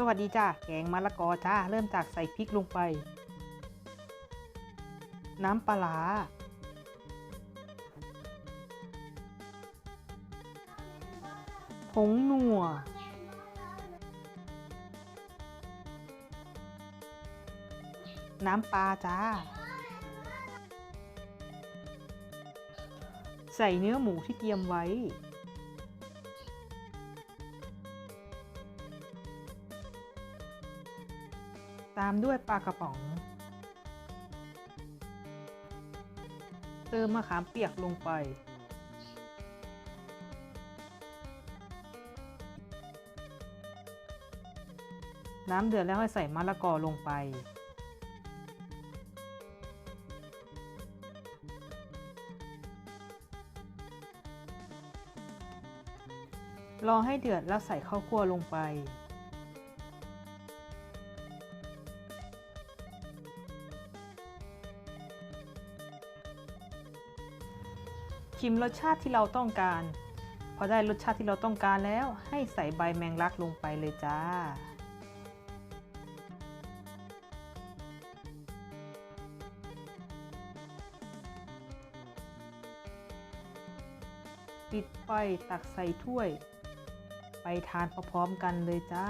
สวัสดีจ้าแกงมะละกอจ้าเริ่มจากใส่พริกลงไป น้ำปลาผงนัว น้ำปลาจ้า ใส่เนื้อหมูที่เตรียมไว้ ตามด้วยปลากระป๋อง เติมมะขามเปียกลงไป น้ำเดือดแล้วให้ใส่มะละกอลงไป รอให้เดือดแล้วใส่ข้าวคั่วลงไป ชิมรสชาติที่เราต้องการ พอได้รสชาติที่เราต้องการแล้ว ให้ใส่ใบแมงลักลงไปเลยจ้า ปิดไฟตักใส่ถ้วย ไปทานพร้อมๆกันเลยจ้า